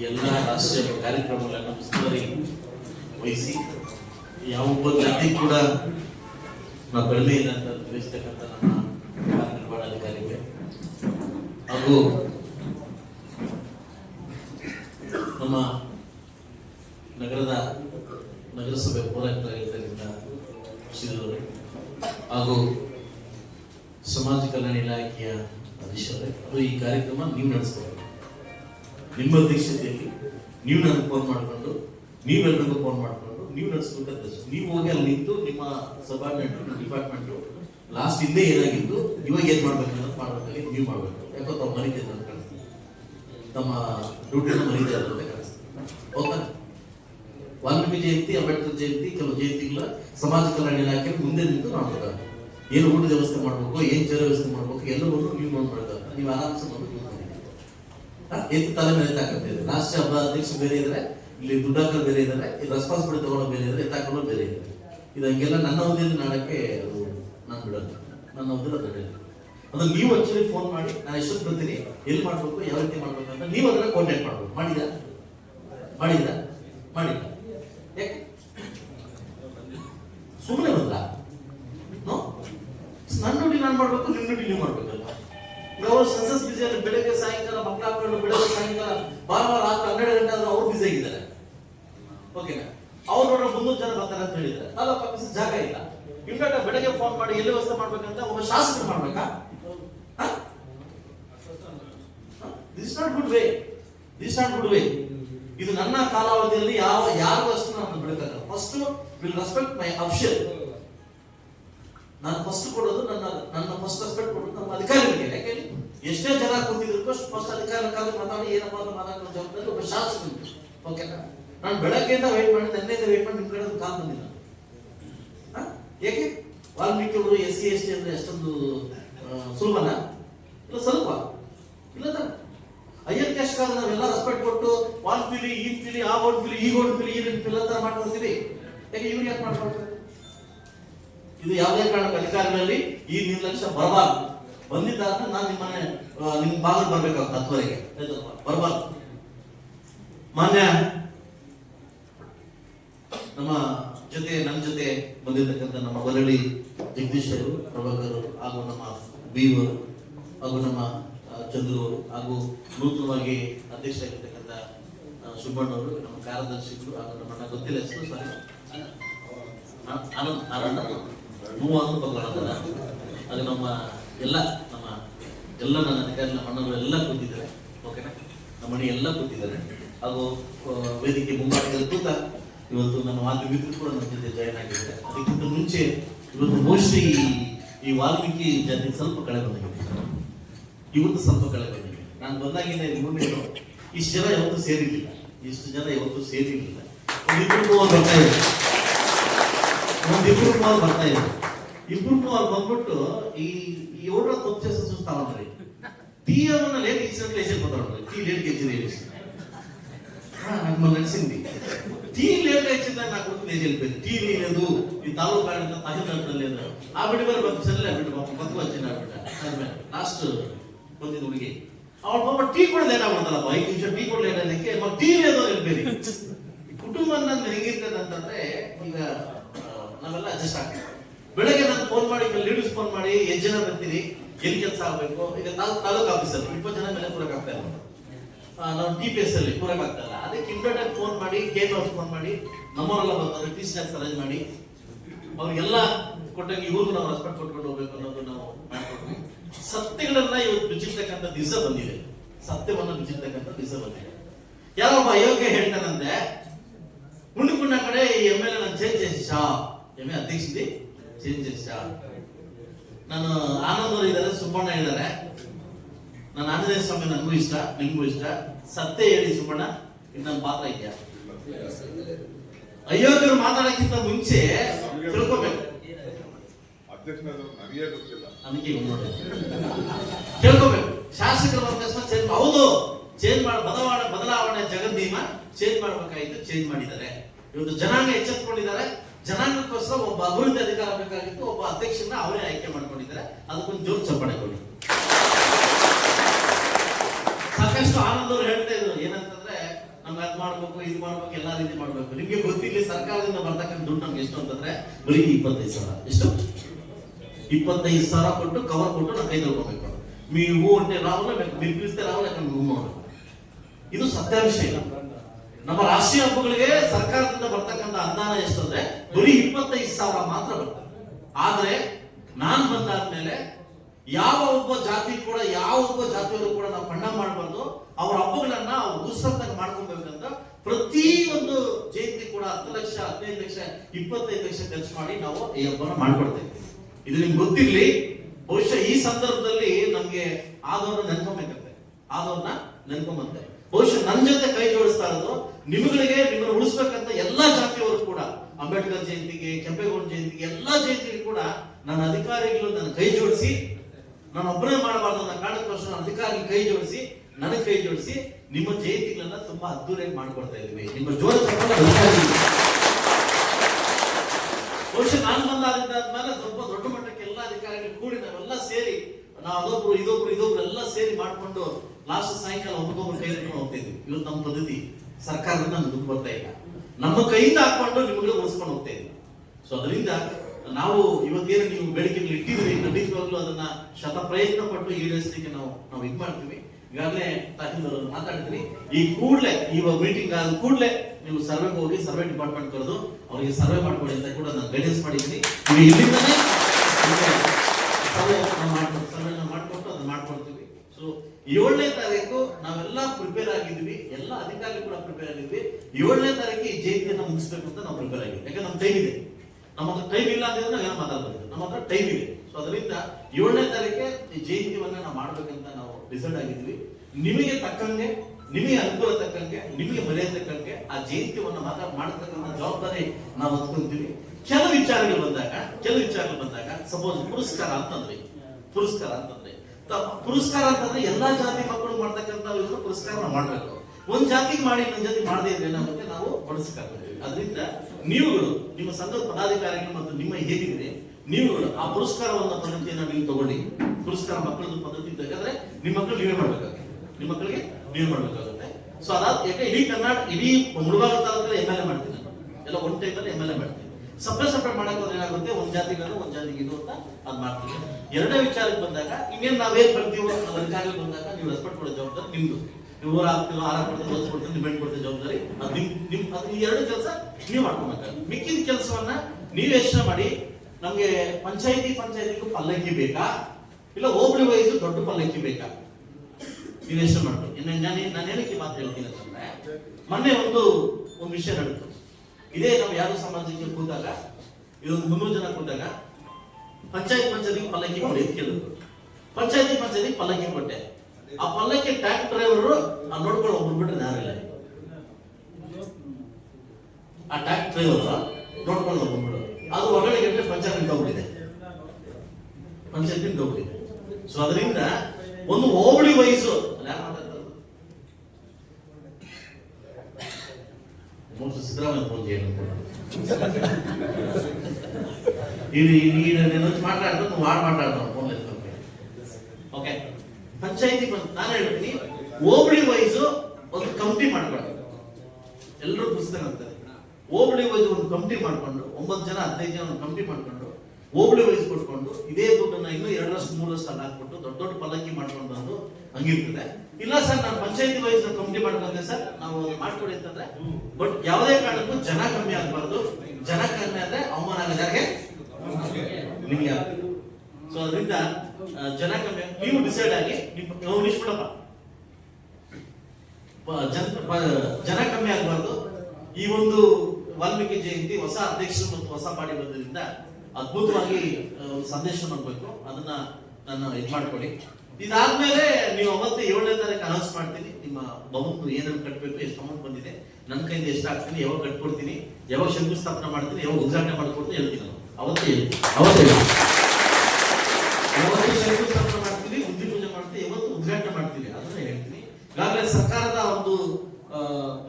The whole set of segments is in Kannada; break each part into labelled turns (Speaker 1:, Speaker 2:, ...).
Speaker 1: ಎಲ್ಲ ರಾಷ್ಟ್ರೀಯ ಕಾರ್ಯಕ್ರಮಗಳನ್ನು ಉಸ್ತುವಾರಿ ವಹಿಸಿ, ಯಾವ ಜಾತಿ ಕೂಡ ನಾವು ಕಡಿಮೆ ಇಲ್ಲ ಅಂತ ತಿಳಿಸ್ತಕ್ಕಂಥ ನಮ್ಮ ಹಾಗೂ ನಮ್ಮ ನಗರದ ನಗರಸಭೆ ಪೌರಾಯುಕ್ತರಾಗಿರ್ತಕ್ಕಂಥ ಶ್ರೀಧರವರು ಹಾಗೂ ಸಮಾಜ ಕಲ್ಯಾಣ ಇಲಾಖೆಯ ಅಧೀಶರೇ ಅದು ಈ ಕಾರ್ಯಕ್ರಮ ನೀವು ನಡೆಸ್ಬೇಕು ನಿಮ್ಮ ಅಧ್ಯಕ್ಷತೆಯಲ್ಲಿ ನೀವು ನನಗೆ ಫೋನ್ ಮಾಡಿಕೊಂಡು ನೀವೆಲ್ಲರಿಗೂ ಫೋನ್ ಮಾಡಿಕೊಂಡು, ನೀವು ನಡೆಸ್ಬೇಕಂತ ನೀವು ಹೋಗಿ ಅಲ್ಲಿ ನಿಂತು ನಿಮ್ಮ ಸಬಾರ್ಡಿನೇಟ್ ಡಿಪಾರ್ಟ್ಮೆಂಟು ಲಾಸ್ಟ್ ಹಿಂದೆ ಏನಾಗಿತ್ತು ಇವಾಗ ಏನು ಮಾಡ್ಬೇಕು ಅನ್ನೋದು ನೀವು ಮಾಡಬೇಕು. ಯಾಕೋ ತಾವು ಮರಿತಿದ್ದ ಅಂತ ಕಳಿಸ್ತೀವಿ ತಮ್ಮ ಡ್ಯೂಟಿಯನ್ನು ಮರಿತಿದ್ದಾರೆ ಅಂತ ಕಳಿಸ್ತೀವಿ ವಾಲ್ಮೀಕಿ ಜಯಂತಿ, ಅಂಬೇಡ್ಕರ್ ಜಯಂತಿ, ಕೆಲವು ಜಯಂತಿಗಳ ಸಮಾಜ ಕಲ್ಯಾಣ ಇಲಾಖೆ ಮುಂದೆ ನಿಂತು ನೋಡ್ಬೇಕಾಗುತ್ತೆ ಏನು ಊಟದ ವ್ಯವಸ್ಥೆ ಮಾಡಬೇಕು, ಏನು ಚೇರ್ ವ್ಯವಸ್ಥೆ ಮಾಡಬೇಕು, ಎಲ್ಲವನ್ನು ನೀವು ನೋಡ್ಬೇಕು ನೀವು ಆರಾಮ್ಸೆ ಮಾಡಬೇಕು? ಎತ್ತು ತಲೆ ಮೇಲೆ ಎತ್ತಾಕಂತಿದೆ ರಾಷ್ಟ್ರೀಯ ಹಬ್ಬ ಅಧ್ಯಕ್ಷ ಬೇರೆ ಇದ್ರೆ ಇಲ್ಲಿ ದುಡ್ಡಾಕರ್ ಬೇರೆ ಇದ್ದಾರೆ ಇದು ರೆಸ್ಪಾನ್ಸಿಬಿಲಿಟಿ ತಗೊಳ್ಳೋ ಬೇರೆ ಇದ್ರೆ ಎತ್ತಾಕೊಂಡು ಬೇರೆ ಇದೆ ಇದು ಹಂಗೆಲ್ಲ ನನ್ನ ಅವಧಿಯಲ್ಲಿ ನಾಡಕ್ಕೆ ನಾನು ಬಿಡೋದು. ನನ್ನ ಅವಧಿಯಲ್ಲಿ ಅದು ಅದು ನೀವು ಆಕ್ಚುಲಿ ಫೋನ್ ಮಾಡಿ, ನಾನು ಎಷ್ಟೊತ್ತು ಬರ್ತೀನಿ ಎಲ್ಲಿ ಮಾಡಬೇಕು, ಯಾವ ರೀತಿ ಮಾಡಬೇಕು ಅಂತ ನೀವು ಅದನ್ನ ಕಾಂಟ್ಯಾಕ್ಟ್ ಮಾಡಬೇಕು. ಮಾಡಿದ ಮಾಡಿದ ಮಾಡಿಲ್ಲ. ಯಾಕೆ? ಸುಮ್ಮನೆ ಬಂದ ನನ್ನ ನೋಡಿ ನಾನು ಮಾಡ್ಬೇಕು, ನಿಮ್ಮ ನೋಡಿ ನೀವು ಮಾಡ್ಬೇಕಲ್ಲ ಈಗ ಅವರು ಸೆನ್ಸಸ್ ಬಿಸಿ ಅಲ್ಲಿ ಬೆಳಗ್ಗೆ ಸಾಯಂಕಾಲ ಮಕ್ಕಳ ಹಾಕೊಂಡು ಬೆಳಗ್ಗೆ ಸಾಯಂಕಾಲ ಬಾರ ರಾತ್ರಿ ಹನ್ನೆರಡು ಗಂಟೆ ಆದ್ರೆ ಅವ್ರು ಬಿಸಿ ಆಗಿದ್ದಾರೆ. ಓಕೆನಾ ಅವ್ರು ನೋಡ್ರೆ ಮುನ್ನೂರು ಜನ ಬರ್ತಾರೆ ಅಂತ ಹೇಳಿದ್ರೆ ನಾಲ್ಕು ಆಫೀಸ್ ಜಾಗ ಇಲ್ಲ. ಇಮ್ಮಿಡಿಯೇಟ್ ಬೆಳಗ್ಗೆ ಫೋನ್ ಮಾಡಿ ಎಲ್ಲಿ ವ್ಯವಸ್ಥೆ ಮಾಡ್ಬೇಕಂತ ಒಬ್ಬ ಶಾಸಕರು ಮಾಡ್ಬೇಕಾ? This not good way this not good way ಇದು ನನ್ನ ಕಾಲಾವಧಿಯಲ್ಲಿ ಯಾವ ಯಾರು ಅಷ್ಟು ನಾನು ಬಿಡಕ್ಕಾಗಲ್ಲ first will respect my official ನಾನು ಫಸ್ಟ್ ಕೊಡೋದು ನನ್ನ ನನ್ನ ಫಸ್ಟ್ ರೆಸ್ಪೆಕ್ಟ್ ಕೊಡೋದು ನಮ್ಮ ಅಧಿಕಾರಿಗಳಿಗೆ ಯಾಕೆಂದ್ರೆ ಎಷ್ಟೇ ಜನ ಕೂತಿದ್ರು ಫಸ್ಟ್ ಅಧಿಕಾರಿ ಕಾಲ ಮಾತಾಡಿ, ಏನಪ್ಪ ಅಂತ ಮಾತಾಡೋ ಜವಾಬ್ದಾರಿ ಒಬ್ಬ ಶಾಸಕ ಓಕೆನಾ ನಾನು ಬೆಳಗ್ಗೆಯಿಂದ ವೈಟ್ ಮಾಡಿ ನೆನ್ನೆಯಿಂದ ವೈಟ್ ಮಾಡಿ ನಿಮ್ಮ ಕಡೆ ಕಾಲ್ ಬಂದಿಲ್ಲ? ಏಕೆ? ವಾಲ್ಮೀಕಿ ಅವರು ಎಸ್ ಸಿ, ಎಸ್ ಟಿ ಅಂದ್ರೆ ಎಷ್ಟೊಂದು ಸುಲಭನಾ? ಇಲ್ಲ, ಸ್ವಲ್ಪ. ಇಲ್ಲ ತಾನೆ. ಅಯ್ಯನ್ ಕಾಲ ನಾವೆಲ್ಲ ರೆಸ್ಪೆಕ್ಟ್ ಕೊಟ್ಟು ವಾಲ್ ಪಿಲಿ ಈ ಪಿಲಿ ಆ ಓಟ್ ಪಿಲಿ ಈ ಓಟ್ ಪಿಲಿ ಈ ಪಿಲಿ ಅಂತ ಮಾಡ್ಕೊಡ್ತೀವಿ. ಯಾಕೆ ಇವ್ರು ಯಾಕೆ ಮಾಡ್ಕೊಡ್ತಾರೆ ಇದು ಯಾವುದೇ ಕಾರಣಕ್ಕೆ ಅಧಿಕಾರಿಗಳಲ್ಲಿ ಈ ನಿರ್ಲಕ್ಷ್ಯ ಬರಬಾರ್ದು. ಬಂದಿದ್ದಾದ್ರೆ ನಾನು ನಿಮ್ಮನೆ ನಿಮ್ ಭಾಗಕ್ಕೆ ಬರ್ಬೇಕಾಗುತ್ತೆ ಹತ್ತುವರೆಗೆ? ಬರಬಾರ್ದು ಮಾನ್ಯ ನಮ್ಮ ಜೊತೆ ನಮ್ಮ ಜೊತೆ ಬಂದಿರತಕ್ಕಂಥ ನಮ್ಮ ಬರಳಿ ಜಗದೀಶರು ಪ್ರಭಾಕರ್ ಹಾಗೂ ನಮ್ಮ ಬಿವರು ಹಾಗೂ ನಮ್ಮ ಚಂದ್ರು ಹಾಗೂ ನೂತನವಾಗಿ ಅಧ್ಯಕ್ಷ ಆಗಿರ್ತಕ್ಕಂಥ ಸುಬ್ಬಣ್ಣವರು ನಮ್ಮ ಕಾರ್ಯದರ್ಶಿಗಳು ಹಾಗೂ ನಮ್ಮ ಗೊತ್ತಿಲ್ಲ ಹೆಸರು ಸಾರಿ ಆನಂದ್ ಮೂವರು ಬಗ್ಗಳಲ್ಲ ಅದು ನಮ್ಮ ಎಲ್ಲ ನಮ್ಮ ಎಲ್ಲ ನನ್ನ ಅಧಿಕಾರಿ ನಮ್ಮ ಎಲ್ಲ ಕೂತಿದ್ದಾರೆ ಓಕೆನಾ ನಮ್ಮ ಮನೆ ಎಲ್ಲ ಕೂತಿದ್ದಾರೆ. ಹಾಗೂ ವೇದಿಕೆ ಮುಂಭಾಗದಲ್ಲಿ ಕೂತ ಇವತ್ತು ನನ್ನ ವಾಲ್ಮೀಕಿ ಕೂಡ ನಮ್ಮ ಜೊತೆ ಜಾಯ್ನ್ ಆಗಿದ್ದಾರೆ. ಅದಕ್ಕಿಂತ ಮುಂಚೆ ಇವತ್ತು ಮೋಸ್ಟ್ಲಿ ಈ ವಾಲ್ಮೀಕಿ ಜಾತಿ ಸ್ವಲ್ಪ ಕಳೆ ಬಂದಿದೆ. ಇವತ್ತು ಸ್ವಲ್ಪ ಕಳೆ ಬಂದಿದೆ. ನಾನು ಬಂದಾಗಿಂದ ಮುಂದೆ ಇಷ್ಟು ಜನ ಯಾವತ್ತೂ ಸೇರಿರಲಿಲ್ಲ. ಇಷ್ಟು ಜನ ಯಾವತ್ತೂ ಸೇರಿರ್ಲಿಲ್ಲ. ಒಂದಿಬ್ರು ಮೂವರು ಬರ್ತಾ ಇದ್ದಾರೆ ಒಂದಿಬ್ರು ಮೂವರು ಬರ್ತಾ ಇದ್ದಾರೆ ಇಬ್ರು ಮೂವರು ಬಂದ್ಬಿಟ್ಟು ಈ ಈ ಏಳರ ತಪ್ಪು చేసి చూస్తా ఉండాలి టీ ఏమన్నా లేట్ ఇచ్చినట్లు వేసిపోతా ఉండాలి టీ లేట్ ఇచ్చింది నాకు మొన్న నడిచింది టీ లేట్ ఇచ్చిందని నాకు కొడుకు లేచి వెళ్ళిపోయింది టీ లేదు ఈ తాలూకు కాడంతా తగినట్లు లేదు ఆ బిడ్డ మరి పంపించాలి ఆ బిడ్డ పాపం కొత్తగా వచ్చింది ఆ బిడ్డ లాస్ట్ కొంచెం ಹುಡುಗಿ ಅವಳು ಪಾಪ ಟೀ ಕೂಡ ಲೇಟ್ ಆಗ್ಬಿಡ್ತಾರಪ್ಪ ಐದು ನಿಮಿಷ ಟೀ ಕೂಡ ಲೇಟ್ ಆಗಲಿಕ್ಕೆ ಮತ್ತೆ ಟೀ లేదు ಹೇಳ್ಬೇಡಿ ಕುಟುಂಬ ನನ್ನ ಹೆಂಗಿರ್ತದೆ ಅಂತಂದ್ರೆ ಈಗ ಆ, ನಾವೆಲ್ಲ ಅಡ್ಜಸ್ಟ್ ಆಗ್ತೀವಿ ಬೆಳಗ್ಗೆ ನಾನು ಫೋನ್ ಮಾಡಿ ಲೀಡರ್ಸ್ ಫೋನ್ ಮಾಡಿ, ಎಷ್ಟು ಜನ ಬರ್ತೀರಿ? ಎಲ್ಲಿ ಕೆಲಸ ಆಗಬೇಕು? ಈಗ ತಾಲೂಕು ತಾಲೂಕು ಆಫೀಸಲ್ಲಿ ಇಪ್ಪತ್ತು ಜನ ಮೇಲೆ ಪೂರಕ ಆಗ್ತಾ ಇಲ್ಲ. ನಾವು ಟಿ ಪಿ ಎಸ್ ಅಲ್ಲಿ ಪೂರಕ ಆಗ್ತಾ ಇಲ್ಲ. ಅದಕ್ಕೆ ಇಮ್ಮಿಡಿಯೇಟ್ ಫೋನ್ ಮಾಡಿ ಕೆ ಫೋನ್ ಮಾಡಿ, ನಮ್ಮವರೆಲ್ಲ ಬರ್ತಾರೆ ಟಿ ಎಸ್ ಅರೇಂಜ್ ಮಾಡಿ, ಅವ್ರಿಗೆಲ್ಲ ಕೊಟ್ಟಂಗೆ ಇವ್ರಿಗೂ ನಾವು ರೆಸ್ಪೆಕ್ಟ್ ಕೊಟ್ಕೊಂಡು ಹೋಗ್ಬೇಕು ಅನ್ನೋದು ನಾವು ಮಾಡ್ಕೊಡ್ತೀವಿ. ಸತ್ಯಗಳನ್ನ ಇವತ್ತು ಬಿಚ್ಚಿರ್ತಕ್ಕಂಥ ದಿವಸ ಬಂದಿದೆ. ಸತ್ಯವನ್ನು ಬಿಚ್ಚಿರ್ತಕ್ಕಂಥ ದಿವಸ ಬಂದಿದೆ. ಯಾರೊಬ್ಬ ಅಯೋಗ್ಯ ಹೇಳ್ತಾನಂತೆ ಮುಂಡುಕುಂಡ ಕಡೆ ಈ ಎಂ ಎಲ್ ಎ ಚೇಂಜ್ ಶಾ ಎಂ ಎ ಅಧ್ಯಕ್ಷತೆ ಚೇಂಜ್ చేసా ನಾನು ಆನಂದ್ ಅವರು ಇದ್ದಾರೆ ಸುಬ್ಬಣ್ಣ ಇದ್ದಾರೆ. ನಾನು ಆಂಜನೇಯ ಸ್ವಾಮಿ ನನಗೂ ಇಷ್ಟ ನಿಮಗೂ ಇಷ್ಟ. ಸತ್ಯ ಹೇಳಿ ಸುಬ್ಬಣ್ಣ ಇದು ನನ್ನ ಪಾತ್ರ ಇದೆಯಾ ಅಯೋಗ್ಯರು ಮಾತಾಡಕ್ಕಿಂತ ಮುಂಚೆ ತಿಳ್ಕೊಬೇಕು. ಅದಕ್ಕೆ ಇವ್ನು ಶಾಸಕರ ಚೇಂಜ್ ಹೌದು ಚೇಂಜ್ ಮಾಡಿ ಬದಲಾವಣೆ ಬದಲಾವಣೆ ಜಗದ್ದೀಮ ಚೇಂಜ್ ಮಾಡ್ಬೇಕಾಯ್ತು ಚೇಂಜ್ ಮಾಡಿದ್ದಾರೆ. ಇವತ್ತು ಜನಾಂಗ ಎಚ್ಚೆತ್ಕೊಂಡಿದ್ದಾರೆ. ಜನಾಂಗಕ್ಕೋಸ್ಕರ ಒಬ್ಬ ಅಭಿವೃದ್ಧಿ ಅಧಿಕಾರ ಬೇಕಾಗಿತ್ತು, ಒಬ್ಬ ಅಧ್ಯಕ್ಷನ ಅವರೇ ಆಯ್ಕೆ ಮಾಡ್ಕೊಂಡಿದ್ದಾರೆ. ಅದಕ್ಕೊಂದು ಜೋರು ಚಪ್ಪಾಳೆ ಕೊಡಿ. ಸಾಕಷ್ಟು ಆನಂದವ್ರು ಹೇಳ್ತಾ ಇದ್ರು. ಏನಂತಂದ್ರೆ, ನಮ್ಗೆ ಅದ್ ಮಾಡ್ಬೇಕು, ಇದು ಮಾಡ್ಬೇಕು, ಎಲ್ಲಾ ರೀತಿ ಮಾಡ್ಬೇಕು. ನಿಮ್ಗೆ ಗೊತ್ತಿಲ್ಲ ಸರ್ಕಾರದಿಂದ ಬರ್ತಕ್ಕಂಥ ದುಡ್ಡು ನಮ್ಗೆ ಎಷ್ಟು ಅಂತಂದ್ರೆ, ಬರೀ ಇಪ್ಪತ್ತೈದು ಸಾವಿರ. ಎಷ್ಟು? ಇಪ್ಪತ್ತೈದು ಸಾವಿರ ಕೊಟ್ಟು ಕವರ್ ಕೊಟ್ಟು ನಾವು ಕೈ ತಗೋಬೇಕು ನೀವು, ಒಂಟೆ ರಾವಲ್ಲ ಮಿಲ್ಪಿಸ್ತೆ ರಾವಲ್ಲ ಯಾಕಂದ್ರೆ ಇದು ಸತ್ಯಾಂಶ ಇಲ್ಲ ನಮ್ಮ ರಾಷ್ಟ್ರೀಯ ಹಬ್ಬಗಳಿಗೆ ಸರ್ಕಾರದಿಂದ ಬರ್ತಕ್ಕಂಥ ಅನುದಾನ ಎಷ್ಟು ಅಂದ್ರೆ ಬರೀ ಇಪ್ಪತ್ತೈದು ಸಾವಿರ ಮಾತ್ರ ಬರ್ತದೆ. ಆದ್ರೆ ನಾನ್ ಬಂದಾದ್ಮೇಲೆ ಯಾವ ಒಬ್ಬ ಜಾತಿ ಕೂಡ, ಯಾವ ಒಬ್ಬ ಜಾತಿಯವರು ಕೂಡ ನಾವು ಬಣ್ಣ ಮಾಡಬಾರ್ದು, ಅವ್ರ ಹಬ್ಬಗಳನ್ನ ಉತ್ಸವದಾಗ ಮಾಡ್ಕೊಬೇಕಂತ ಪ್ರತಿ ಒಂದು ಜಯಂತಿ ಕೂಡ ಹತ್ತು ಲಕ್ಷ, ಹದಿನೈದು ಲಕ್ಷ, ಇಪ್ಪತ್ತೈದು ಲಕ್ಷ ಖರ್ಚು ಮಾಡಿ ನಾವು ಈ ಹಬ್ಬನ ಮಾಡ್ಕೊಡ್ತೇವೆ ಇದು ನಿಮ್ಗೆ ಗೊತ್ತಿರ್ಲಿ, ಬಹುಶಃ ಈ ಸಂದರ್ಭದಲ್ಲಿ ನಮ್ಗೆ ಆದವ್ರನ್ನ ನೆನ್ಕೊಬೇಕಂತೆ. ಆದವ್ರನ್ನ ನೆನ್ಕೊಂಬಂತೆ. ಬಹುಶಃ ನನ್ನ ಜೊತೆ ಕೈ ಜೋಡಿಸ್ತಾ ಇರೋದು ನಿಮ್ಗಳಿಗೆ ನಿಮ್ಮನ್ನು ಉಳಿಸ್ಬೇಕಂತ ಎಲ್ಲಾ ಜಾತಿಯವರು ಕೂಡ, ಅಂಬೇಡ್ಕರ್ ಜಯಂತಿಗೆ, ಕೆಂಪೇಗೌಡ ಜಯಂತಿಗೆ, ಎಲ್ಲಾ ಜಯಂತಿಗೆ ಕೂಡ ನನ್ನ ಅಧಿಕಾರಿಗಳು ನನ್ನ ಕೈ ಜೋಡಿಸಿ, ನಾನು ಒಬ್ಬನೇ ಮಾಡಬಾರ್ದು ನನ್ನ ಕಾರಣಕ್ಕೋಸ್ಕರ ನನ್ನ ಅಧಿಕಾರಿ ಕೈ ಜೋಡಿಸಿ, ನನಗೆ ಕೈ ಜೋಡಿಸಿ ನಿಮ್ಮ ಜಯಂತಿಗಳನ್ನ ತುಂಬಾ ಅದ್ದೂರಿಯಾಗಿ ಮಾಡ್ಕೊಡ್ತಾ ಇದ್ದೀವಿ. ನಿಮ್ಮ ಜೋರ ಬಹುಶಃ ನಾನು ಬಂದಾದ್ಮೇಲೆ ಸ್ವಲ್ಪ ದೊಡ್ಡ ಮಟ್ಟಕ್ಕೆ ಎಲ್ಲ ಅಧಿಕಾರಿಗಳು ಕೂಡಿ ನಾವೆಲ್ಲ ಸೇರಿ, ನಾವು ಅದೊಬ್ರು, ಇದೊಬ್ರು ಇದೊಬ್ರು ಎಲ್ಲ ಸೇರಿ ಮಾಡ್ಕೊಂಡು ಲಾಸ್ಟ್ ಸಾಯಂಕಾಲ ಒಬ್ಬೊಬ್ರು ಕೈ ಹಿಡ್ಕೊಂಡು ಹೋಗ್ತಾ ಇದ್ವಿ. ಇವತ್ತು ನಮ್ಮ ಪದ್ಧತಿ. ಸರ್ಕಾರದಿಂದ ನಮ್ಗೆ ದುಡ್ಡು ಬರ್ತಾ ಇಲ್ಲ. ನಮ್ಮ ಕೈಯಿಂದ ಹಾಕೊಂಡು ನಿಮಗೆ ಉಳಿಸ್ಕೊಂಡು ಹೋಗ್ತಾ ಇಲ್ಲ. ಸೊ ಅದರಿಂದ ನಾವು ಇವತ್ತೇನು ನೀವು ಬೇಡಿಕೆ ಇಟ್ಟಿದ್ರಿ ಖಂಡಿತವಾಗ್ಲೂ ಅದನ್ನ ಶತ ಪ್ರಯತ್ನ ಪಟ್ಟು ಈಡೇರಿಸಲಿಕ್ಕೆ ನಾವು ನಾವು ಇದು ಮಾಡ್ತೀವಿ. ಈಗಾಗಲೇ ತಹಸೀಲ್ದಾರ್ ಮಾತಾಡಿದ್ರಿ, ಈ ಕೂಡಲೇ, ಇವಾಗ ಮೀಟಿಂಗ್ ಆದ ಕೂಡಲೇ ನೀವು ಸರ್ವೆಗೆ ಹೋಗಿ ಸರ್ವೆ ಡಿಪಾರ್ಟ್ಮೆಂಟ್ ಕರೆದು ಅವರಿಗೆ ಸರ್ವೆ ಮಾಡ್ಕೊಳ್ಳಿ ಅಂತ ಕೂಡ ನಾನು ಗೈಡೆನ್ಸ್ ಮಾಡಿದ್ದೀನಿ. ನೀವು ಇಲ್ಲಿಂದನೇ ಸರ್ವೆ ಮಾಡ್ಕೊಂಡು ಸರ್ವೆನ ಮಾಡ್ಕೊಟ್ಟು ಅದನ್ನ ಮಾಡ್ಕೊಡ್ತೀವಿ. ಸೊ ಏಳನೇ ತಾರೀಕು ನಾವೆಲ್ಲ ಪ್ರಿಪೇರ್ ಆಗಿದ್ವಿ ಎಲ್ಲ ಅಧಿಕಾರಿಗಳು ಕೂಡ ಪ್ರಿಪೇರ್ ಆಗಿದ್ವಿ. ಏಳನೇ ತಾರೀಕು ಈ ಜಯಂತಿಯನ್ನ ಮುಗಿಸ್ಬೇಕು ಅಂತ ನಾವು ಪ್ರಿಪೇರ್ ಆಗಿದ್ವಿ. ಯಾಕಂದ್ರೆ ನಮ್ಮ ಟೈಮ್ ಇದೆ. ನಮ್ಮ ಹತ್ರ ಟೈಮ್ ಇಲ್ಲ ಅಂತಂದ್ರೆ ನಾವೇನು ಮಾತಾಡ್ಬೋದು. ನಮ್ಮ ಹತ್ರ ಟೈಮ್ ಇದೆ. ಸೊ ಅದರಿಂದ ಏಳನೇ ತಾರೀಕೆ ಜಯಂತಿವನ್ನ ನಾವು ಮಾಡ್ಬೇಕಂತ ನಾವು ಡಿಸೈಡ್ ಆಗಿದ್ವಿ. ನಿಮಗೆ ತಕ್ಕಂಗೆ, ನಿಮಗೆ ಅನುಕೂಲ ತಕ್ಕಂಗೆ, ನಿಮಗೆ ಮರ್ಯಾದೆ ತಕ್ಕಂಗೆ ಆ ಜಯಂತಿವನ್ನ ಮಾತ್ರ ಮಾಡತಕ್ಕಂತ ಜವಾಬ್ದಾರಿ ನಾವು ಹೊತ್ಕೊಂತೀವಿ ಕೆಲವು ವಿಚಾರಗಳು ಬಂದಾಗ, ಕೆಲವು ವಿಚಾರಗಳು ಬಂದಾಗ ಸಪೋಸ್ ಪುರಸ್ಕಾರ ಅಂತಂದ್ರೆ ಪುರಸ್ಕಾರ ಅಂತಂದ್ರೆ ಪುರಸ್ಕಾರ ಅಂತಂದ್ರೆ ಎಲ್ಲಾ ಜಾತಿ ಮಕ್ಕಳು ಮಾಡ್ತಕ್ಕಂಥ ಪುರಸ್ಕಾರ ಮಾಡ್ಬೇಕು. ಒಂದ್ ಜಾತಿಗೆ ಮಾಡಿ ಇನ್ನೊಂದ್ ಜಾತಿ ಮಾಡದೇ ಇದ್ರೆ ನಾವು ಬಳಸಕಾಗ್ತದೆ ಅದರಿಂದ ನೀವುಗಳು, ನಿಮ್ಮ ಸಂಘದ ಪದಾಧಿಕಾರಿಗಳು ಮತ್ತು ನಿಮ್ಮ ಹೇಗಿದ್ರೆ ನೀವುಗಳು ಆ ಪುರಸ್ಕಾರವನ್ನ ಪದ್ಧತಿಯನ್ನ ನೀವು ತಗೊಳ್ಳಿ. ಪುರಸ್ಕಾರ ಮಕ್ಕಳದ್ದು ಪದ್ಧತಿ ಬೇಕಾದ್ರೆ ನಿಮ್ಮ ಮಕ್ಕಳು ನೀವೇ ಮಾಡ್ಬೇಕಾಗುತ್ತೆ. ನಿಮ್ಮ ಮಕ್ಕಳಿಗೆ ನೀವೇ ಮಾಡ್ಬೇಕಾಗುತ್ತೆ. ಸೊ ಅದಾದ ಯಾಕೆ ಇಡೀ ಕರ್ನಾಟಕ ಇಡೀ ಮುಳುಬಾಗ ತಾಲೂಕಲ್ಲಿ ಎಂ ಎಲ್ ಎ ಮಾಡ್ತೀನಿ ಎಲ್ಲ ಒಂದ್ ಟೈಮಲ್ಲಿ ಎಂ ಎಲ್ ಎ ಮಾಡ್ತೀನಿ ಸಪ್ರೇಟ್ ಸಪ್ರೇಟ್ ಮಾಡಕ್ ಹೋದ್ರೆ ಏನಾಗುತ್ತೆ? ಒಂದ್ ಜಾತಿಗಾರ ಅದು ಒಂದ್ ಜಾತಿಗೆ ಇದು ಅಂತ ಅದ್ ಮಾಡ್ತೀವಿ. ಎರಡನೇ ವಿಚಾರಕ್ಕೆ ಬಂದಾಗ ಇನ್ನೇನ್ ನಾವೇನ್ ಬರ್ತೀವೋ ಅಧಿಕಾರಿಗಳು ಬಂದಾಗ ನೀವು ರೆಸ್ಪೆಕ್ಟ್ ಕೊಡೋ ಜವಾಬ್ದಾರಿ ನಿಮ್ದು. ನೀವು ಊರ ಆಗ್ತಿಲ್ಲ ಆರ ಕೊಡ್ತಾರೆ ಓದಿಸ್ ಕೊಡ್ತೀವಿ ಡಿಪೆಂಡ್ ಕೊಡ್ತೀನಿ, ಜವಾಬ್ದಾರಿ. ಅದು ನಿಮ್ ನಿಮ್ ಅದು ಈ ಎರಡು ಕೆಲಸ ನೀವು ಮಾಡ್ಕೊಬೇಕು ಮಿಕ್ಕಿದ ಕೆಲಸವನ್ನ ನೀವು ಯೋಚನೆ ಮಾಡಿ. ನಮ್ಗೆ ಪಂಚಾಯತಿ ಪಂಚಾಯತಿಗೂ ಪಲ್ಲಕ್ಕಿ ಬೇಕಾ? ಇಲ್ಲ ಹೋಬಳಿ ವಯಸ್ಸು ದೊಡ್ಡ ಪಲ್ಲಕ್ಕಿ ಬೇಕಾ? ನೀವು ಯೋಚನೆ ಮಾಡ್ಬೇಕು ನಾನು ನಾನು ಏನಕ್ಕೆ ಮಾತು ಹೇಳ್ತೀನಿ ಅಂತಂದ್ರೆ, ಮೊನ್ನೆ ಒಂದು ಒಂದು ವಿಷಯ ನಡೆಯಿತು ಇದೇ ನಾವು ಯಾರು ಸಮಾಜಕ್ಕೆ ಕೂತಾಗ ಇದೊಂದು ಮುನ್ನೂರು ಜನ ಕೂತಾಗ, ಪಂಚಾಯತ್ ಪಂಚಾಯತಿಗೆ ಪಲ್ಲಕ್ಕಿ ಕೊಡಿ ಕೇಳಿದ್ರು. ಪಂಚಾಯತಿ ಪಂಚಾಯತಿಗೆ ಪಲ್ಲಕ್ಕಿ ಕೊಟ್ಟೆ. ಆ ಪಲ್ಲಕ್ಕಿ ಟ್ಯಾಕ್ಸ್ ಡ್ರೈವರು ನೋಡ್ಕೊಂಡು ಒಬ್ರು ಬಿಟ್ರೆ ಯಾರಿಲ್ಲ ಆ ಟ್ಯಾಕ್ಸ್ ಡ್ರೈವರ್ ನೋಡ್ಕೊಂಡು ಒಬ್ರು ಬಿಡು ಅದು ಹೊರಗಡೆ ಗಂಟೆ ಪಂಚಾಯತ್ ಹೋಗ್ಬಿಟ್ಟಿದೆ ಪಂಚಾಯತ್ ಹೋಗ್ಬಿಟ್ಟಿದೆ ಸೊ ಅದರಿಂದ ಒಂದು ಹೋಬಳಿ ವಯಸ್ಸು ಅಲ್ಲಿ ಯಾರು ಮಾತಾಡ್ತಾರೆ ಮೋಸ್ಟ್ಲಿ ಸಿದ್ದರಾಮಯ್ಯ ಫೋನ್ చేయాలి ఇది ఈ నేను వచ్చి మాట్లాడుతూ నువ్వు వాడు మాట్లాడుతున్నావు ఫోన్ ఎత్తుకుంటే ಓಕೆ ಪಂಚಾಯತಿ ನಾನು ಹೇಳ್ತೀನಿ, ಹೋಬಳಿ ವೈಸು ಒಂದು ಕಮಿಟಿ ಮಾಡ್ಕೊಳ್ಳೋದು. ಎಲ್ಲರೂ ಪುಸ್ತಕ ಅಂತಾರೆ. ಹೋಬಳಿ ವೈಸ್ ಒಂದು ಕಮಿಟಿ ಮಾಡ್ಕೊಂಡು, ಒಂಬತ್ತು ಜನ, ಹದಿನೈದು ಜನ ಒಂದು ಕಮಿಟಿ ಮಾಡ್ಕೊಂಡು, ಹೋಬಳಿ ವೈಸ್ ಕೊಟ್ಕೊಂಡು, ಇದೇ ದುಡ್ಡನ್ನ ಇನ್ನೂ ಎರಡರಷ್ಟು ಮೂರಷ್ಟು ಅಲ್ಲಿ ಹಾಕ್ಬಿಟ್ಟು ದೊಡ್ಡ ದೊಡ್ಡ ಪಲ್ಲಕ್ಕಿ ಮಾಡ್ಕೊಂಡು ಬಂದು ಹಂಗಿರ್ತದೆ. ಇಲ್ಲ ಸರ್, ನಾನು ಪಂಚಾಯತಿ ವೈಸ್ ಕಮಿಟಿ ಮಾಡ್ಕೊಂಡೆ ಸರ್, ನಾವು ಮಾಡ್ಕೊಡಿ ಅಂತಂದ್ರೆ, ಬಟ್ ಯಾವುದೇ ಕಾರಣಕ್ಕೂ ಜನ ಕಮ್ಮಿ ಆಗಬಾರ್ದು. ಜನ ಕಮ್ಮಿ ಆದ್ರೆ ಅವಮಾನ ಆಗದಾಗೆ ನಿಮ್ಗೆ ಸೊ ಅದರಿಂದ ಜನ ಕಮ್ಮಿ ನೀವು ಡಿಸೈಡ್ ಆಗಿ ನಾವು ನಿಷ್ಬಿಡಪ್ಪ ಜನ ಕಮ್ಮಿ ಆಗಬಾರ್ದು. ಈ ಒಂದು ವಾಲ್ಮೀಕಿ ಜಯಂತಿ ಹೊಸ ಅಧ್ಯಕ್ಷರು ಮತ್ತು ಹೊಸ ಪಾಡಿ ಬಂದ್ರಿಂದ ಅದ್ಭುತವಾಗಿ ಸಂದೇಶ ಮಾಡಬೇಕು. ಅದನ್ನ ನಾನು ಇದು ಮಾಡ್ಕೊಳ್ಳಿ. ಇದಾದ್ಮೇಲೆ ನೀವು ಅವತ್ತು ಏಳನೇ ತಾರೀಕು ಅನೌನ್ಸ್ ಮಾಡ್ತೀನಿ. ನಿಮ್ಮ ಬಹುಮತ ಏನೇನು ಕಟ್ಟಬೇಕು ಎಷ್ಟು ಅಮೌಂಟ್ ಬಂದಿದೆ ನನ್ನ ಕೈಯಿಂದ ಎಷ್ಟು ಆಗ್ತೀನಿ ಯಾವಾಗ ಕಟ್ಕೊಡ್ತೀನಿ, ಯಾವಾಗ ಶಂಕುಸ್ಥಾಪನೆ ಮಾಡ್ತೀನಿ, ಯಾವಾಗ ಉದ್ಘಾಟನೆ ಮಾಡ್ಕೊಡ್ತೀನಿ ಹೇಳ್ತೀನಿ ಅವತ್ತೇ ಅವತ್ತೇ ಹೇಳ್ತೀನಿ ಯಾವತ್ತು ಶಂಕುಸ್ಥಾಪನೆ ಮಾಡ್ತೀವಿ ಬುದ್ಧಿ ಪೂಜೆ ಮಾಡ್ತೀವಿ ಯಾವತ್ತು ಉದ್ಘಾಟನೆ ಮಾಡ್ತೀವಿ ಅದನ್ನ ಹೇಳ್ತೀನಿ ಈಗಾಗಲೇ ಸರ್ಕಾರದ ಒಂದು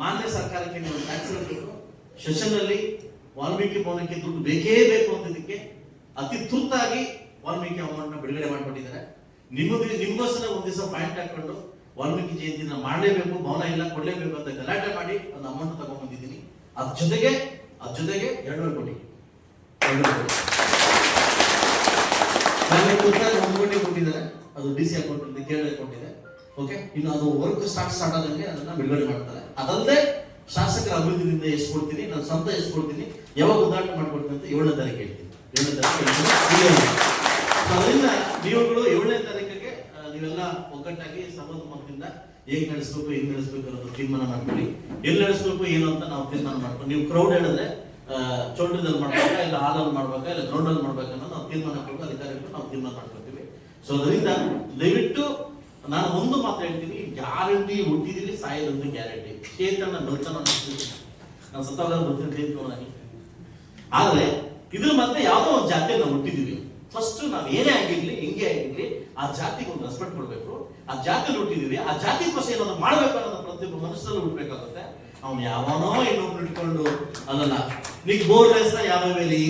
Speaker 1: ಮಾನ್ಯ ಸರ್ಕಾರಕ್ಕೆ ನೀವು ಟ್ಯಾಕ್ಸ್ ಸೆಷನ್ ಅಲ್ಲಿ ವಾಲ್ಮೀಕಿ ಭವನಕ್ಕೆ ದುಡ್ಡು ಬೇಕೇ ಬೇಕು ಅಂತಿದ್ದಕ್ಕೆ ಅತಿ ತುರ್ತಾಗಿ ವಾಲ್ಮೀಕಿ ಅಮೌಂಟ್ನ ಬಿಡುಗಡೆ ಮಾಡ್ಬಿಟ್ಟಿದ್ದಾರೆ ನಿಮಗೆ ನಿಮ್ಗೋಸ್ಕರ ಒಂದು ದಿವಸ ಪಾಯಿಂಟ್ ಹಾಕೊಂಡು ವಾಲ್ಮೀಕಿ ಜಯಂತಿನ ಮಾಡಲೇಬೇಕು ಭವನ ಇಲ್ಲ, ಕೊಡ್ಲೇಬೇಕು ಅಂತ ಗಲಾಟೆ ಮಾಡಿ ಒಂದು ಅಮೌಂಟ್ ತಗೊಂಡ್ಬಂದಿದ್ದೀನಿ. ಅದ್ರ ಜೊತೆಗೆ ಅದ್ರ ಜೊತೆಗೆ ಎರಡೂವರೆ ಕೋಟಿ. ಕೊಟ್ಟಿದ್ದಾರೆ. ಅದು D C account Kerala okay ಇನ್ನು ಅದು ವರ್ಕ್ ಸ್ಟಾರ್ಟ್ ಸ್ಟಾರ್ಟ್ ಆದಂಗೆ ಅದನ್ನ ಬಿಡುಗಡೆ ಮಾಡ್ತಾರೆ. ಅದಲ್ಲದೆ ಶಾಸಕರ ಅಭಿವೃದ್ಧಿಯಿಂದ ಎಸ್ಕೊಡ್ತೀನಿ ಕೊಡ್ತೀನಿ ನಾನು ಸ್ವಂತ ಎಸ್ಕೊಡ್ತೀನಿ ಕೊಡ್ತೀನಿ ಯಾವಾಗ ಉದ್ಘಾಟನೆ ಮಾಡ್ಕೊಡ್ತೀನಿ ಅಂತ ಏಳನೇ ತಾರೀಕು ಹೇಳ್ತೀನಿ. ಏಳನೇ ತಾರೀಕು ಅದರಿಂದ ನೀವುಗಳು ಏಳನೇ ತಾರೀಕಿಗೆ ನೀವೆಲ್ಲ ಒಗ್ಗಟ್ಟಾಗಿ ಸರ್ವತೋಮುಖದಿಂದ ಹೇಗ್ ನಡೆಸಬೇಕು, ಹೆಂಗ್ ನಡೆಸಬೇಕು ಅನ್ನೋದು ತೀರ್ಮಾನ ಮಾಡ್ಕೊಳ್ಳಿ. ಎಲ್ಲಿ ನಡೆಸಬೇಕು, ಏನು ಅಂತ ನಾವು ತೀರ್ಮಾನ ಮಾಡ್ಕೊಂಡು ನೀವು ಕ್ರೌಡ್ ಹೇಳಿದ್ರೆ ಚೌಲ್ಟ್ರಿದಲ್ಲಿ ಮಾಡ್ಬೇಕಾ, ಇಲ್ಲ ಹಾಲಲ್ಲಿ ಮಾಡ್ಬೇಕಾ, ಇಲ್ಲ ಗ್ರೌಂಡಲ್ಲಿ ಮಾಡ್ಬೇಕಾ ನಾವು ತೀರ್ಮಾನ ಕೊಟ್ಟು ಅಧಿಕಾರಿಗಳು ನಾವು ತೀರ್ಮಾನ ಮಾಡ್ಕೊಳ್ತೀವಿ. ಸೊ ಅದರಿಂದ ದಯವಿಟ್ಟು ನಾನು ಒಂದು ಮಾತು ಹೇಳ್ತೀನಿ, ಗ್ಯಾರಂಟಿ ಹುಟ್ಟಿದೀವಿ ಸಾಯೋದಂತ ಗ್ಯಾರಂಟಿ. ಚೇತನ ಬದುಕನ ನಾನು ಸತ್ತವಾಗ ಬರ್ತೀನಿ ಆದರೆ ಆದ್ರೆ, ಇದ್ರ ಮತ್ತೆ ಯಾವುದೋ ಒಂದು ಜಾತಿ ನಾವು ಹುಟ್ಟಿದೀವಿ. ಫಸ್ಟ್ ನಾವ್ ಏನೇ ಆಗಿರ್ಲಿ, ಹೆಂಗೆ ಆಗಿರ್ಲಿ, ಆ ಜಾತಿಗೆ ಒಂದು ರೆಸ್ಪೆಕ್ಟ್ ಕೊಡ್ಬೇಕು. ಆ ಜಾತಿಲಿ ಹುಟ್ಟಿದೀವಿ. ಆ ಜಾತಿಗೋಸ್ಕರ ಏನಾದ್ರು ಮಾಡ್ಬೇಕು ಅನ್ನೋದು ಪ್ರತಿಯೊಬ್ಬ ಮನಸ್ಸಲ್ಲಿ ಹುಟ್ಟಬೇಕಾಗುತ್ತೆ ಅವ್ನು ಯಾವನೋ ಇನ್ನೊಬ್ರು ಇಟ್ಕೊಂಡು ಅದನ್ನ ನೀವು ಬೋರ್ ರೇಸ್ನ ಯಾವ ವೇಲಿ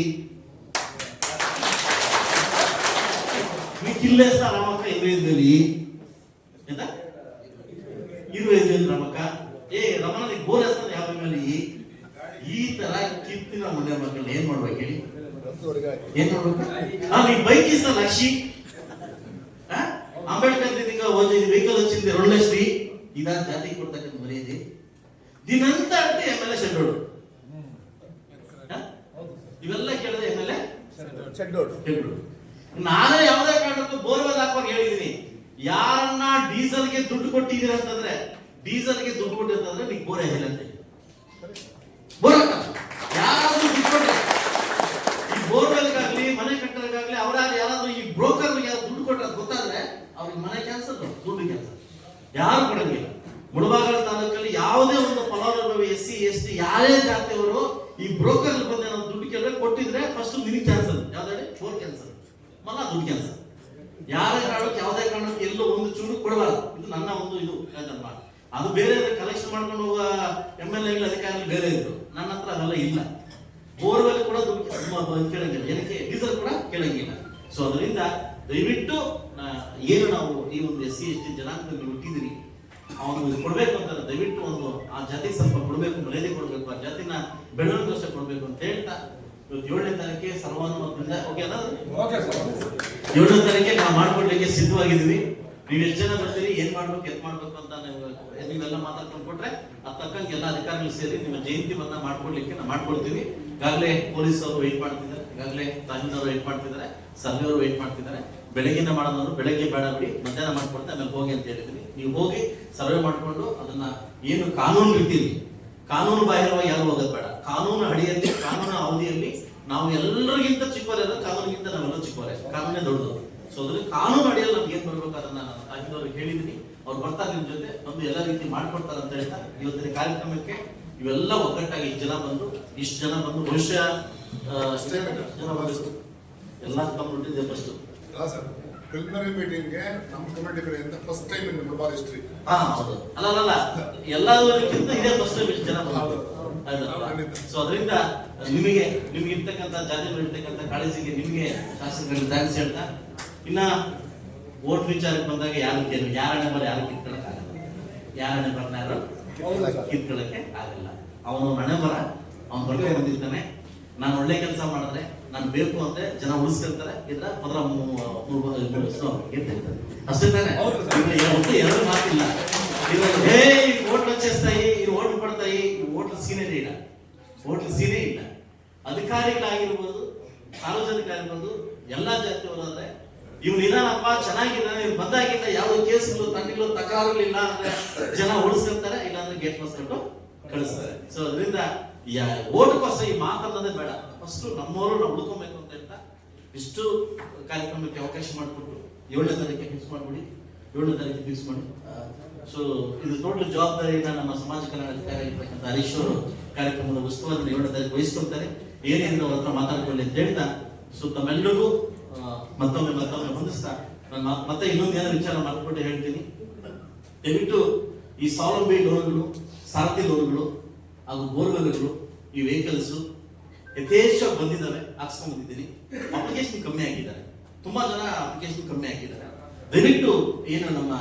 Speaker 1: ನೀ ಕಿಲ್ಲೇಸ್ನ ರಾಮಕ್ಕ ಇರುವೆದಲ್ಲಿ ಇರುವೆ ರಮಕ ಏ ರಮಣಿ ಗೋರಸ್ತದೆ ಯಾವ ಈ ತರ ಕಿತ್ತಿನ ಮನೆ ಮಕ್ಕಳು ಏನ್ ಮಾಡ್ಬೇಕು ಹೇಳಿ? ಏನ್ ಮಾಡ್ಬೇಕು? ಅಲ್ಲಿ ಬೈಕ್ ಇಸ್ತ ಲಕ್ಷಿ. ಅಂಬೇಡ್ಕರ್ ದಿನಕ್ಕೆ ಓದಿದ ವೆಹಿಕಲ್ వచ్చింది రెండు లక్షలు ఇదా జాతికి ದಿನಂತ మరేది దీనంతా అంటే ఎమ్మెల్యే షెడ్యూల్ ಇವೆಲ್ಲ ಕೇಳಿದೆ ಎಮ್ಮೆಲ್ಯೆ
Speaker 2: ಶೆಡ್ಯೂಲ್
Speaker 1: ಶೆಡ್ಯೂಲ್ ನಾನೇ ಯಾವುದೇ ಕಾರಣಕ್ಕೂ ಬೋರ್ವೆಲ್ ಹಾಕುವಾಗ ಹೇಳಿದ್ದೀನಿ ಯಾರನ್ನ ಡೀಸೆಲ್ಗೆ ದುಡ್ಡು ಕೊಟ್ಟಿದ್ದೀರ ಅಂತಂದ್ರೆ, ಡೀಸೆಲ್ಗೆ ದುಡ್ಡು ಕೊಟ್ಟಿರ್ತಂದ್ರೆ ನಿಮ್ಗೆ ಬೋರ್ ಇಲ್ಲ ಅಂತ. ಯಾರಾದ್ರೂ ದುಡ್ಡು ಕೊಟ್ರೆ, ಈ ಬೋರ್ವೆಲ್ಗಾಗ್ಲಿ ಮನೆ ಕಟ್ಟೋದಕ್ಕಾಗ್ಲಿ ಅವ್ರ ಯಾರಾದ್ರೂ ಈ ಬ್ರೋಕರ್ ಯಾರು ದುಡ್ಡು ಕೊಟ್ಟರೆ ಗೊತ್ತಾದ್ರೆ ಅವ್ರಿಗೆ ಮನೆ ಕೆಲಸ ದುಡ್ಡು ಕೆಲಸ ಯಾರು ಕೊಡಂಗಿಲ್ಲ. ಮುಳಬಾಗಲ ತಾಲೂಕಲ್ಲಿ ಯಾವುದೇ ಒಂದು ಫಲಾನುಭವಿ, ಎಸ್ ಸಿ, ಎಸ್ ಟಿ, ಯಾರೇ ಜಾತಿಯವರು ಈ ಬ್ರೋಕರ್ ಬಂದು ದುಡ್ಡು ಕೇಳಿದ್ರೆ ಕೊಟ್ಟಿದ್ರೆ ಫಸ್ಟ್ ನಿನಗೆ ಕ್ಯಾನ್ಸಲ್ ಯಾವ್ದಾದ್ರೆ ಫೋರ್ ಕ್ಯಾನ್ಸಲ್ ಮಲ್ಲ ದುಡ್ಡು ಕ್ಯಾನ್ಸಲ್ ಯಾರೇ ಕಾರಣಕ್ಕೆ, ಯಾವುದೇ ಕಾರಣಕ್ಕೆ ಎಲ್ಲೋ ಒಂದು ಚೂರು ಕೊಡಬಾರದು. ಇದು ನನ್ನ ಒಂದು ಇದು ಧರ್ಮ ಅದು ಬೇರೆ ಕಲೆಕ್ಷನ್ ಮಾಡ್ಕೊಂಡು ಹೋಗುವ ಎಂ ಎಲ್ ಎಗಳು ಅಧಿಕಾರಿಗಳು ಬೇರೆ ಇದ್ರು. ನನ್ನ ಹತ್ರ ಅದೆಲ್ಲ ಇಲ್ಲ. ಬೋರ್ವೆಲ್ ಕೂಡ ಕೇಳಂಗಿಲ್ಲ. ಏನಕ್ಕೆ? ಡೀಸೆಲ್ ಕೂಡ ಕೇಳಂಗಿಲ್ಲ. ಸೊ ಅದರಿಂದ ದಯವಿಟ್ಟು ಏನು ನಾವು ಈ ಒಂದು ಎಸ್ ಸಿ ಎಸ್ ಟಿ ಜನಾಂಗದಲ್ಲಿ ಹುಟ್ಟಿದಿರಿ ಅವನು ಕೊಡಬೇಕು ಅಂತ ದಯವಿಟ್ಟು ಒಂದು ಆ ಜಾತಿಗೆ ಸ್ವಲ್ಪ ಕೊಡಬೇಕು, ಮರ್ಯಾದೆ ಕೊಡಬೇಕು, ಆ ಜಾತಿನ ಬೆಳವಣಿಗೆ ಕೊಡಬೇಕು ಅಂತ ಹೇಳ್ತಾ ಏಳನೇ ತಾರೀಕೆ ಸರ್ವಾನುಮತದಿಂದ ಓಕೆ ಅದ
Speaker 2: ಓಕೆ ಸರ್
Speaker 1: ಏಳನೇ ತಾರೀಕೆ ನಾವು ಮಾಡ್ಕೊಡ್ಲಿಕ್ಕೆ ಸಿದ್ಧವಾಗಿದ್ದೀವಿ. ನೀವು ಎಷ್ಟು ಜನ ಬರ್ತೀರಿ ಏನ್ ಮಾಡ್ಬೇಕು ಎತ್ ಮಾಡ್ಬೇಕು ಅಂತ ನೀವು ನೀವೆಲ್ಲ ಮಾತಾಡ್ಕೊಂಡು ಕೊಟ್ರೆ ಅದ್ ತಕ್ಕಂಗೆ ಎಲ್ಲ ಅಧಿಕಾರಿಗಳು ಸೇರಿ ನಿಮ್ಮ ಜಯಂತಿ ಬಂದ ಮಾಡ್ಕೊಡ್ಲಿಕ್ಕೆ ನಾವು ಮಾಡ್ಕೊಡ್ತೀವಿ. ಈಗಾಗಲೇ ಪೊಲೀಸ್ ಅವರು ವೆಯ್ಟ್ ಮಾಡ್ತಿದ್ದಾರೆ ಈಗಾಗಲೇ ತಹಸೀಲ್ದಾರ್ ವೆಯ್ಟ್ ಮಾಡ್ತಿದ್ದಾರೆ ಸರ್ವೆ ಅವರು ವೆಯ್ಟ್ ಮಾಡ್ತಿದ್ದಾರೆ ಬೆಳಗಿನ ಮಾಡೋದನ್ನು ಬೆಳಗ್ಗೆ ಬೇಡ ಬಿಡಿ ಮಧ್ಯಾಹ್ನ ಮಾಡ್ಕೊಡ್ತಾ ಆಮೇಲೆ ಹೋಗಿ ಅಂತ ಹೇಳಿದ್ರಿ ನೀವು ಹೋಗಿ ಸರ್ವೆ ಮಾಡ್ಕೊಂಡು ಅದನ್ನ ಏನು ಕಾನೂನು ರೀತಿಯಲ್ಲಿ ಕಾನೂನು ಬಾಹಿರವಾಗಿ ಯಾರು ಹೋಗೋದು ಬೇಡ. ಕಾನೂನು ಅಡಿಯಲ್ಲಿ ಕಾನೂನು ಅವಧಿಯಲ್ಲಿ ನಾವು ಎಲ್ಲರಿಗಿಂತ ಚಿಕ್ಕವರಲ್ಲ ಕಾನೂನಿಗಿಂತ ನಾವೆಲ್ಲ ಚಿಕ್ಕವರೇ. ಕಾನೂನೇ ದೊಡ್ಡದು. ಸೊ ಅದ್ರಲ್ಲಿ ಕಾನೂನು ಅಡಿಯಲ್ಲಿ ನಮ್ಗೆ ಏನ್ ಬರ್ಬೇಕು ಅದನ್ನ ನಾನು ತಾಗಿದವ್ರಿಗೆ ಹೇಳಿದ್ದೀನಿ ಅವ್ರು ಬರ್ತಾರೆ ನಿಮ್ ಜೊತೆ ಬಂದು ಎಲ್ಲ ರೀತಿ ಮಾಡ್ಕೊಡ್ತಾರೆ ಅಂತ ಹೇಳ್ತಾ ಇವತ್ತಿನ ಕಾರ್ಯಕ್ರಮಕ್ಕೆ ಇವೆಲ್ಲ ಒಗ್ಗಟ್ಟಾಗಿ ಇಷ್ಟು ಜನ ಬಂದು ಇಷ್ಟು ಜನ ಬಂದು ಬಹುಶಃ ಜನ ಬಂದಿತ್ತು ಎಲ್ಲ ಕಮ್ಯುನಿಟಿ ಫಸ್ಟ್
Speaker 2: ಪ್ರಿಲಿಮಿನರಿ ಮೀಟಿಂಗ್ಗೆ ನಮ್ಮ ಕಮಿಟಿ ಕಡೆಯಿಂದ ಫಸ್ಟ್ ಟೈಮ್ ಇನ್ ಹಿಸ್ಟ್ರಿ
Speaker 1: ಹಾ ಹೌದು. ಅಲ್ಲ ಅಲ್ಲ ಎಲ್ಲ ಎಲ್ಲದಕ್ಕಿಂತ ಇದೇ ಫಸ್ಟ್ ಟೈಮ್ ಇಷ್ಟು ಜನ
Speaker 2: ಹೌದು.
Speaker 1: ಸೊ ಅದರಿಂದ ನಿಮಗೆ ನಿಮ್ಗೆ ಇರ್ತಕ್ಕಂಥ ಜಾತಿ ಇರ್ತಕ್ಕಂಥ ಕಾಳಜಿಗೆ ನಿಮಗೆ ಶಾಸಕರಿಗೆ ಥ್ಯಾಂಕ್ಸ್ ಹೇಳ್ತಾ ಇನ್ನ ಓಟ್ ವಿಚಾರಕ್ಕೆ ಬಂದಾಗ ಯಾರು ಕೇಳಿ ಯಾರ ಬರ ಯಾರು ಕಿತ್ಕೊಳಕ್ ಆಗಲ್ಲ ಯಾರ ನಂಬರ್ನ ಯಾರು ಕಿತ್ಕೊಳಕ್ಕೆ ಆಗಲ್ಲ. ಅವನು ಮನೆಬರ ಅವ್ನು ಬರ್ಕೊಂಡು ಬಂದಿರ್ತಾನೆ. ನಾನು ಒಳ್ಳೆ ಕೆಲಸ ಮಾಡಿದ್ರೆ ನಾನು ಬೇಕು ಅಂದ್ರೆ ಜನ ಉಳಿಸ್ಕೊಂತಾರೆ ಇದ್ರ ಪದರ ಗೆದ್ದಿರ್ತಾರೆ ಅಷ್ಟೇ ತಾನೆ? ಎರಡು ಮಾತಿಲ್ಲ. ಇವಾಗ ಹೇ ಓಟ್ ವಚ್ಚೇಸ್ತಾಯಿ ಓಟ್ ಸೀರೆ ಇಲ್ಲ. ಅಧಿಕಾರಿಗಳಾಗಿರ್ಬೋದು, ಸಾರ್ವಜನಿಕರಾಗಿರ್ಬೋದು, ಎಲ್ಲ ಜಾತಿಯವರಾದ್ರೆ ಇವ್ ನಿಧಾನಪ್ಪ ಚೆನ್ನಾಗಿದ್ದಾನೆ ಇವ್ನು ಬಂದಾಗಿಂದ ಯಾವ ಕೇಸ್ಗಳು ತಂಡಿಗಳು ತಕರಾರುಗಳಿಲ್ಲ ಅಂದ್ರೆ ಜನ ಉಳಿಸ್ಕೊಂತಾರೆ, ಇಲ್ಲಾಂದ್ರೆ ಗೇಟ್ ಮಸ್ಕೊಂಡು ಕಳಿಸ್ತಾರೆ. ಸೊ ಅದರಿಂದ ಓಟ್ಕೋಸ್ಕರ ಈ ಮಾತಲ್ಲದೆ ಬೇಡ. ಫಸ್ಟ್ ನಮ್ಮವರು ನಾವು ಉಳ್ಕೊಬೇಕು ಅಂತ ಹೇಳ್ತಾ ಇಷ್ಟು ಕಾರ್ಯಕ್ರಮಕ್ಕೆ ಅವಕಾಶ ಮಾಡಿಕೊಟ್ಟು ಏಳನೇ ತಾರೀಕಿಗೆ ಫಿಕ್ಸ್ ಮಾಡಿಬಿಡಿ. ಏಳನೇ ತಾರೀಕಿಗೆ ಫಿಕ್ಸ್ ಮಾಡಿ. ಸೊ ಇದು ಟೋಟಲ್ ಜವಾಬ್ದಾರಿಯಿಂದ ನಮ್ಮ ಸಮಾಜ ಕಲ್ಯಾಣ ಅಧಿಕಾರಿ ಇರ್ತಕ್ಕಂಥ ಹರೀಶ್ ಅವರು ಕಾರ್ಯಕ್ರಮದ ಉತ್ಸವದ ನಿರ್ಣಯದಲ್ಲಿ ವಹಿಸ್ಕೊಳ್ತಾರೆ. ಏನೇನು ಅವ್ರ ಹತ್ರ ಮಾತಾಡ್ಕೊಳ್ಳಿ ಅಂತ ಹೇಳ್ತಾ ಸೊ ತಮ್ಮೆಲ್ಲರಿಗೂ ಮತ್ತೊಮ್ಮೆ ಮತ್ತೊಮ್ಮೆ ಹೊಂದಿಸ್ತಾ ನಾನು ಮತ್ತೆ ಇನ್ನೊಂದು ಏನೋ ವಿಚಾರ ಮಾಡ್ಕೊಂಡು ಹೇಳ್ತೀನಿ. ದಯವಿಟ್ಟು ಈ ಸ್ವಾವಲಂಬಿ ಲೋನ್ಗಳು ಸಾರಥಿ ಲೋನ್ಗಳು ಹಾಗೂ ಬೋರ್ವೆಲ್ಗಳು ಈ ವೆಹಿಕಲ್ಸ್ ಯಥೇಚ್ಛವಾಗಿ ಬಂದಿದ್ದಾವೆ ಹಾಕ್ಸ್ಕೊಂಡ್ ಬಂದಿದ್ದೀನಿ ಅಪ್ಲಿಕೇಶನ್ ಕಮ್ಮಿ ಆಗಿದ್ದಾರೆ. ತುಂಬಾ ಜನ ಅಪ್ಲಿಕೇಶನ್ ಕಮ್ಮಿ ಆಗಿದ್ದಾರೆ. ದಯವಿಟ್ಟು ಏನು ನಮ್ಮ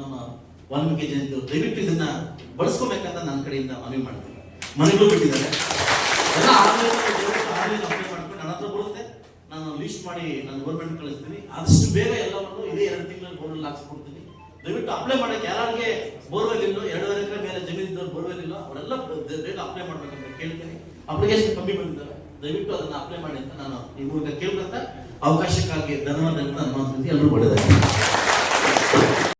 Speaker 1: ನಮ್ಮ ವಾಲ್ಮೀಕಿ ಜಯಂತಿ ದಯವಿಟ್ಟು ಇದನ್ನ ಬಳಸ್ಕೋಬೇಕಂತ ನನ್ನ ಕಡೆಯಿಂದ ಮನವಿ ಮಾಡ್ತೀನಿ. ಮನೆಗೂ ಬಿಟ್ಟಿದ್ದಾರೆ. ಎಲ್ಲ ಆನ್ಲೈನ್ ಮಾಡ್ಕೊಂಡು ನನ್ನ ಹತ್ರ ಬರುತ್ತೆ. ನಾನು ಲಿಸ್ಟ್ ಮಾಡಿ ನಾನು ಗೌರ್ಮೆಂಟ್ ಕಳಿಸ್ತೀನಿ. ಆದಷ್ಟು ಬೇಗ ಎಲ್ಲವನ್ನು ಇದೇ ಎರಡು ತಿಂಗಳಲ್ಲಿ ಬೋರ್ವೆಲ್ ಹಾಕ್ಸ್ಕೊಡ್ತೀನಿ. ದಯವಿಟ್ಟು ಅಪ್ಲೈ ಮಾಡಕ್ಕೆ ಯಾರಿಗೆ ಬೋರ್ವೆಲ್ ಇಲ್ಲೋ, ಎರಡೂವರೆ ಎಕರೆ ಮೇಲೆ ಜಮೀನಿದ್ದವ್ರು ಬೋರ್ವೆಲ್ ಇಲ್ಲ, ಅವರೆಲ್ಲ ದಯವಿಟ್ಟು ಅಪ್ಲೈ ಮಾಡ್ಬೇಕಂತ ಕೇಳ್ತೀನಿ. ಅಪ್ಲಿಕೇಶನ್ ಕಮ್ಮಿ ಬಂದಿದ್ದಾರೆ. ದಯವಿಟ್ಟು ಅದನ್ನ ಅಪ್ಲೈ ಮಾಡಿ ಅಂತ ನಾನು ಈ ಮೂಲಕ ಅವಕಾಶಕ್ಕಾಗಿ ಧನ್ಯವಾದ ಅಂತ ಮಾತು ಎಲ್ಲರೂ ಒಳ್ಳೆಯದಾಗಿ